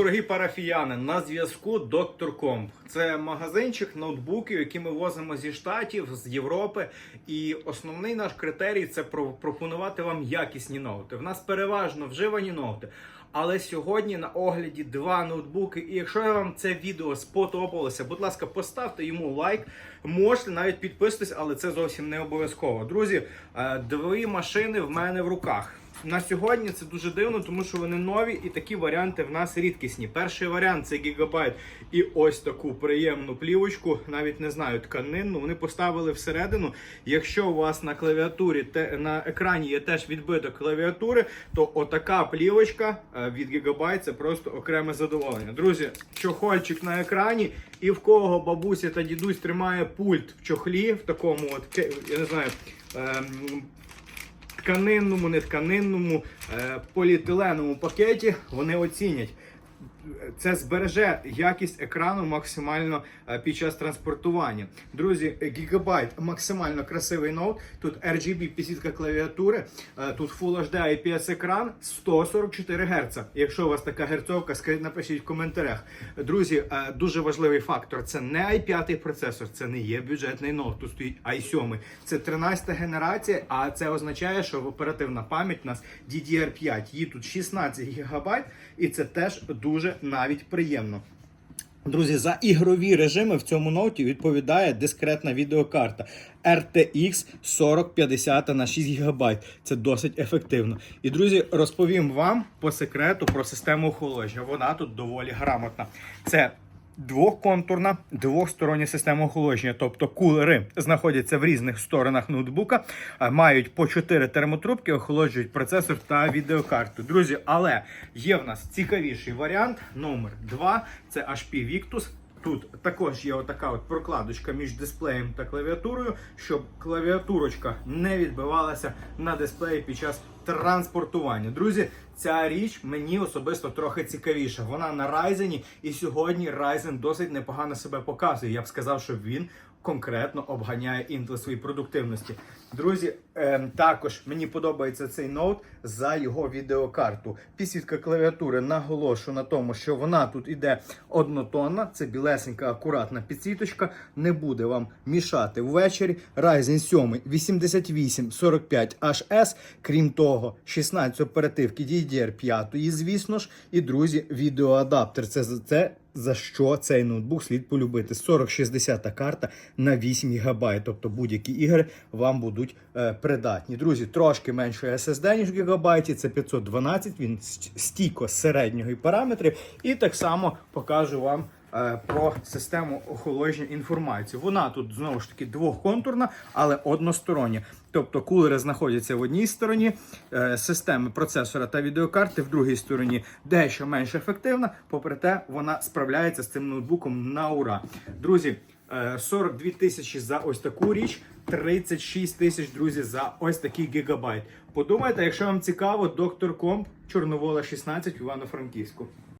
дорогі парафіяни, на зв'язку Доктор Комп. Це магазинчик ноутбуків, які ми возимо зі штатів, з Європи. І основний наш критерій це про- пропонувати вам якісні ноути. В нас переважно вживані ноути. Але сьогодні на огляді два ноутбуки. І якщо вам це відео сподобалося, будь ласка, поставте йому лайк. Можете навіть підписатись, але це зовсім не обов'язково. Друзі, е, дві машини в мене в руках. На сьогодні це дуже дивно, тому що вони нові і такі варіанти в нас рідкісні. Перший варіант це гігабайт і ось таку приємну плівочку, навіть не знаю, тканинну. Вони поставили всередину. Якщо у вас на клавіатурі те на екрані є теж відбиток клавіатури, то отака плівочка е, від гігабайт це просто окреме задоволення. Друзі, чохольчик на екрані, і в кого бабуся та дідусь тримає пульт в чохлі, в такому от я не знаю. Тканинному, не тканинному, поліетиленому поліетиленовому пакеті вони оцінять. Це збереже якість екрану максимально е, під час транспортування. Друзі, Gigabyte максимально красивий ноут. Тут RGB підсвітка клавіатури, е, тут Full HD IPS екран 144 Гц. Якщо у вас така герцовка, скажіть, напишіть в коментарях. Друзі, е, дуже важливий фактор: це не i5 процесор, це не є бюджетний ноут. Тут стоїть i7. Це 13 генерація, а це означає, що оперативна пам'ять у нас DDR5. Її тут 16 ГБ, і це теж дуже навіть приємно. Друзі, за ігрові режими в цьому ноуті відповідає дискретна відеокарта RTX 4050 на 6 ГБ. Це досить ефективно. І друзі, розповім вам по секрету про систему охолодження. Вона тут доволі грамотна. Це Двохконтурна двохстороння система охолодження, тобто кулери знаходяться в різних сторонах ноутбука, мають по 4 термотрубки, охолоджують процесор та відеокарту. Друзі, але є в нас цікавіший варіант номер 2 це HP Victus. Тут також є отака от прокладочка між дисплеєм та клавіатурою, щоб клавіатурочка не відбивалася на дисплеї під час транспортування. Друзі, ця річ мені особисто трохи цікавіша. Вона на Ryzen, і сьогодні Ryzen досить непогано себе показує. Я б сказав, що він конкретно обганяє Intel своїй продуктивності. Друзі, ем, також мені подобається цей ноут за його відеокарту. Підсвітка клавіатури наголошу на тому, що вона тут іде однотонна. Це білесенька, акуратна підсвіточка. Не буде вам мішати ввечері. Ryzen 7 8845 HS. Крім того, 16 оперативки DDR5, звісно ж. І друзі, відеоадаптер. Це за це. За що цей ноутбук слід полюбити? 4060 карта на 8 ГБ. Тобто будь-які ігри вам будуть е, придатні. Друзі, трошки менше SSD, ніж в гігабайті. Це 512, він ст- стійко середнього і параметрів. І так само покажу вам про систему охолодження інформації. Вона тут знову ж таки двохконтурна, але одностороння. Тобто кулери знаходяться в одній стороні, е, системи процесора та відеокарти в другій стороні дещо менш ефективна. Попри те, вона справляється з цим ноутбуком на ура. Друзі, е, 42 тисячі за ось таку річ, 36 тисяч, друзі, за ось такий гігабайт. Подумайте, якщо вам цікаво, доктор Комп, Чорновола 16 в Івано-Франківську.